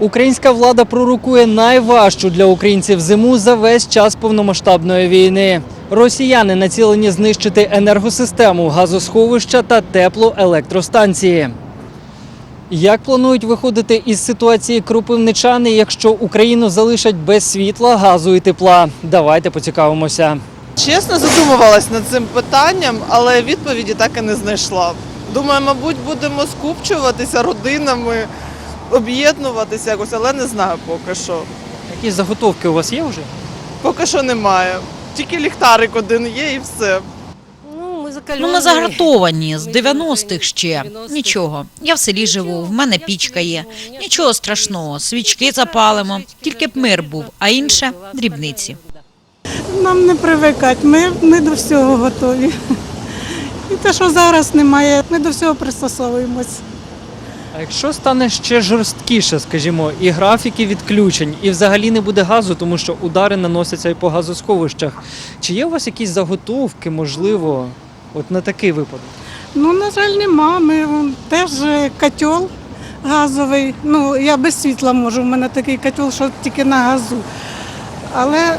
Українська влада пророкує найважчу для українців зиму за весь час повномасштабної війни. Росіяни націлені знищити енергосистему, газосховища та теплоелектростанції. Як планують виходити із ситуації кропивничани, якщо Україну залишать без світла, газу і тепла? Давайте поцікавимося. Чесно задумувалась над цим питанням, але відповіді так і не знайшла. Думаю, мабуть, будемо скупчуватися родинами, об'єднуватися якось, але не знаю поки що. Якісь заготовки у вас є вже? Поки що немає. Тільки ліхтарик один є і все. Ну, ми. Ну, загартовані з 90-х ще. Нічого. Я в селі живу, в мене пічка є. Нічого страшного, свічки запалимо. Тільки б мир був, а інше дрібниці. Нам не привикати, ми, ми до всього готові. І те, що зараз немає, ми до всього пристосовуємось. А якщо стане ще жорсткіше, скажімо, і графіки відключень, і взагалі не буде газу, тому що удари наносяться і по газосховищах. Чи є у вас якісь заготовки, можливо, от на такий випадок? Ну, на жаль, нема. Ми вон, теж е, котел газовий. Ну, я без світла можу, в мене такий котел, що тільки на газу. Але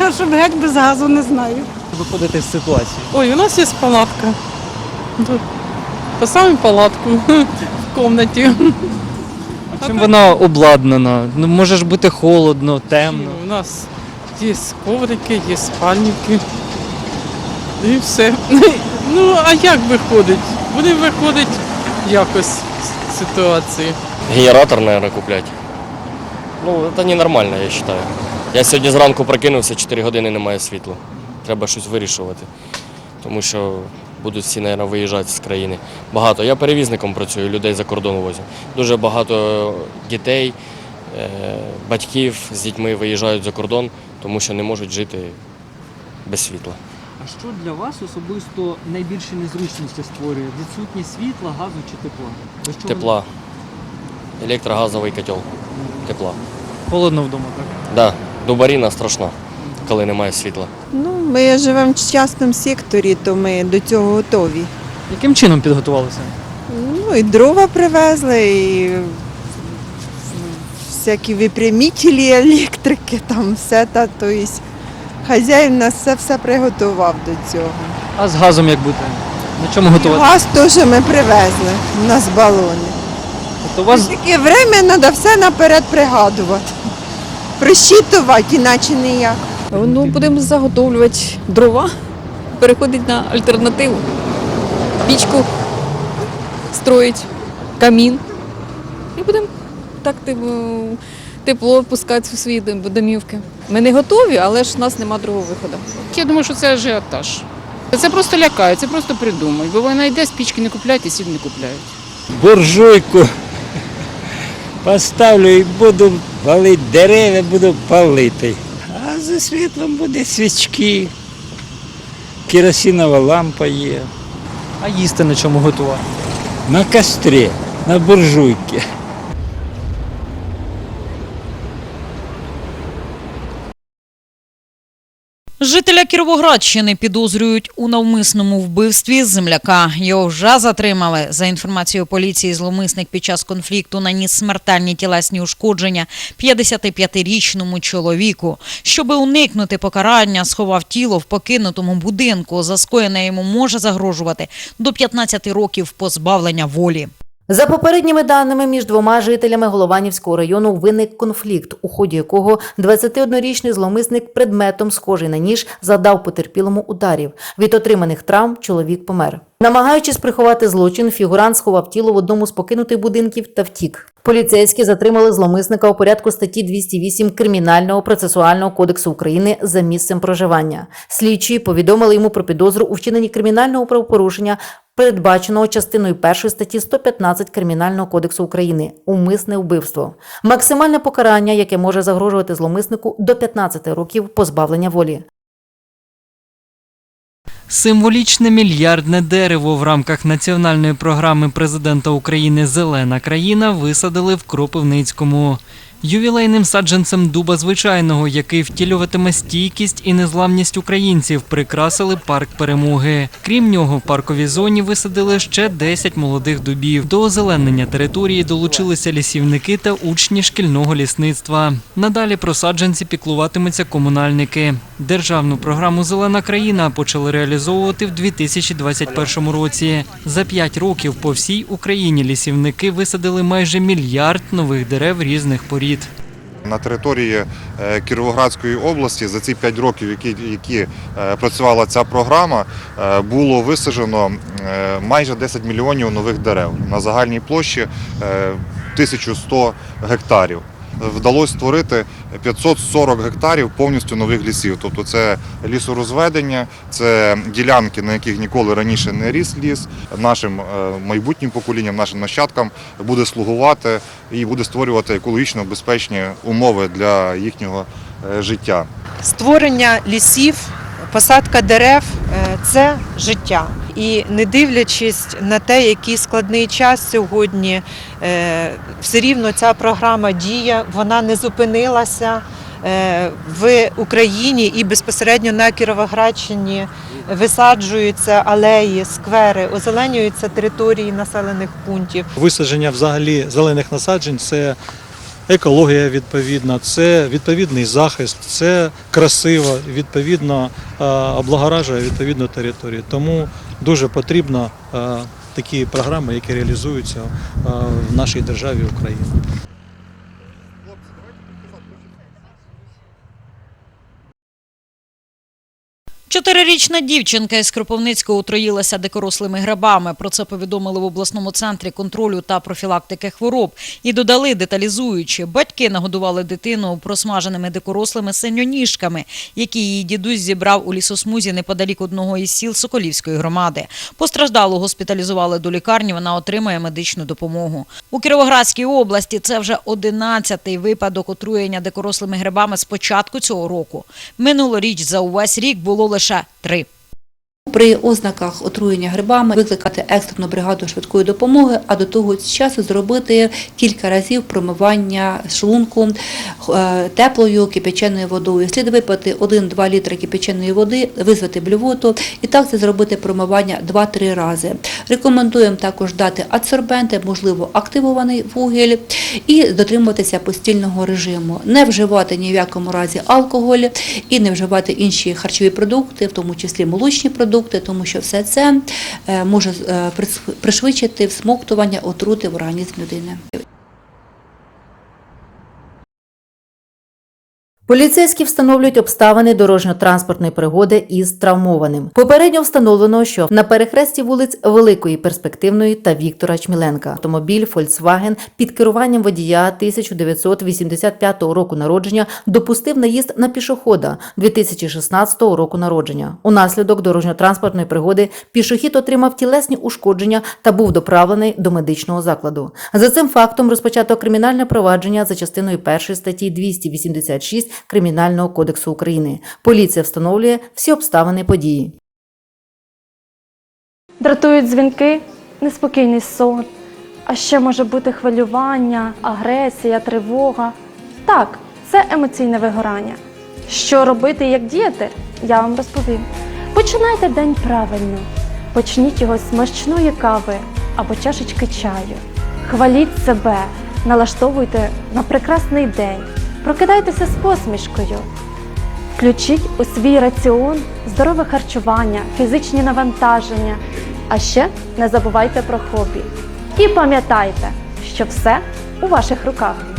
щоб геть без газу, не знаю. Виходити з ситуації? Ой, у нас есть палатка. Тут поставим палатку в комнате. А чим вона обладнана? Ну може ж бути холодно, темно. У нас есть коврики, є спальники. І все. Ну, а як виходить? Будемо виходити якось з ситуації. Генератор, наверное, куплять. Ну, это ненормально, я считаю. Я сьогодні зранку прокинувся, 4 години немає світла. Треба щось вирішувати. Тому що будуть всі, мабуть, виїжджати з країни. Багато. Я перевізником працюю, людей за кордон возю. Дуже багато дітей, е, батьків з дітьми виїжджають за кордон, тому що не можуть жити без світла. А що для вас особисто найбільше незручності створює? Відсутність світла, газу чи тепла? Тепла. Електрогазовий котел. Тепла. Холодно вдома, так? Да, дубаріна страшна, коли немає світла. Ну, ми живемо в частному секторі, то ми до цього готові. Яким чином підготувалися? Ну, і дрова привезли, і всякі випрямителі електрики, там все та, тобто хазяїн нас все, все приготував до цього. А з газом як бути? На чому готувати? Газ теж ми привезли, у нас балони. Тобто у вас Таке время треба все наперед пригадувати. Просчитувати, іначе ніяк. Ну, будемо заготовлювати дрова, переходити на альтернативу. Пічку строїть, камін. І будемо так типу, тепло пускати у свої домівки. Ми не готові, але ж у нас нема другого виходу. Я думаю, що це ажіотаж. Це просто лякає, це просто придумують. Бо вона йде, спічки не купляють і сіль не купляють. буржуйку поставлю і буду палити дерева, буду палити. А за світлом буде свічки, керосинова лампа є. а їсти на чому готувати? На кострі, на буржуйці. Жителя Кіровоградщини підозрюють у навмисному вбивстві земляка. Його вже затримали. За інформацією поліції, зловмисник під час конфлікту наніс смертельні тілесні ушкодження 55-річному чоловіку. Щоби уникнути покарання, сховав тіло в покинутому будинку. За скоєне йому може загрожувати до 15 років позбавлення волі. За попередніми даними, між двома жителями Голованівського району виник конфлікт, у ході якого 21-річний зловмисник предметом, схожий на ніж, задав потерпілому ударів. Від отриманих травм чоловік помер. Намагаючись приховати злочин, фігурант сховав тіло в одному з покинутих будинків та втік. Поліцейські затримали зловмисника у порядку статті 208 Кримінального процесуального кодексу України за місцем проживання. Слідчі повідомили йому про підозру у вчиненні кримінального правопорушення передбаченого частиною 1 статті 115 Кримінального кодексу України умисне вбивство. Максимальне покарання, яке може загрожувати зловмиснику до 15 років позбавлення волі. Символічне мільярдне дерево в рамках національної програми президента України Зелена країна висадили в Кропивницькому. Ювілейним саджанцем дуба звичайного, який втілюватиме стійкість і незламність українців, прикрасили парк перемоги. Крім нього, в парковій зоні висадили ще 10 молодих дубів. До озеленення території долучилися лісівники та учні шкільного лісництва. Надалі про саджанці піклуватимуться комунальники. Державну програму Зелена країна почали реалізовувати в 2021 році. За п'ять років по всій Україні лісівники висадили майже мільярд нових дерев різних порід. На території е, Кіровоградської області за ці 5 років, які, які е, працювала ця програма, е, було висаджено майже 10 мільйонів нових дерев на загальній площі е, 1100 гектарів. Вдалося створити 540 гектарів повністю нових лісів. Тобто це лісорозведення, це ділянки, на яких ніколи раніше не ріс ліс. Нашим е, майбутнім поколінням, нашим нащадкам буде слугувати і буде створювати екологічно безпечні умови для їхнього е, життя. Створення лісів, посадка дерев е, це життя. І не дивлячись на те, який складний час сьогодні, е, все рівно ця програма діє, вона не зупинилася. Е, В Україні і безпосередньо на Кіровоградщині висаджуються алеї, сквери, озеленюються території населених пунктів. Висадження взагалі зелених насаджень це екологія відповідна, це відповідний захист, це красиво, відповідно облагоражує відповідну територію. Тому дуже потрібно такі програми, які реалізуються в нашій державі Україна. Чотирирічна дівчинка із Кропивницького отруїлася дикорослими грибами. Про це повідомили в обласному центрі контролю та профілактики хвороб і додали, деталізуючи, батьки нагодували дитину просмаженими дикорослими синьоніжками, які її дідусь зібрав у лісосмузі неподалік одного із сіл Соколівської громади. Постраждалу госпіталізували до лікарні. Вона отримає медичну допомогу. У Кіровоградській області це вже 11-й випадок отруєння дикорослими грибами з початку цього року. Минулоріч за увесь рік було лише три. При ознаках отруєння грибами викликати екстрену бригаду швидкої допомоги, а до того часу зробити кілька разів промивання шлунку е, теплою кипяченою водою. Слід випити 1-2 літри кипяченої води, визвати блювоту і так це зробити промивання 2-3 рази. Рекомендуємо також дати адсорбенти, можливо, активований вугіль і дотримуватися постільного режиму. Не вживати ні в якому разі алкоголь і не вживати інші харчові продукти, в тому числі молочні продукти, тому що все це е, може е, пришвидшити всмоктування отрути в організм людини. Поліцейські встановлюють обставини дорожньо-транспортної пригоди із травмованим. Попередньо встановлено, що на перехресті вулиць Великої Перспективної та Віктора Чміленка автомобіль Volkswagen під керуванням водія 1985 року народження допустив наїзд на пішохода 2016 року народження. Унаслідок дорожньо-транспортної пригоди пішохід отримав тілесні ушкодження та був доправлений до медичного закладу. За цим фактом розпочато кримінальне провадження за частиною 1 статті 286 Кримінального кодексу України. Поліція встановлює всі обставини події. Дратують дзвінки, неспокійний сон, а ще може бути хвилювання, агресія, тривога. Так, це емоційне вигорання. Що робити і як діяти, я вам розповім. Починайте день правильно. Почніть його з смачної кави або чашечки чаю. Хваліть себе, налаштовуйте на прекрасний день. Прокидайтеся з посмішкою. Включіть у свій раціон здорове харчування, фізичні навантаження. А ще не забувайте про хобі. І пам'ятайте, що все у ваших руках.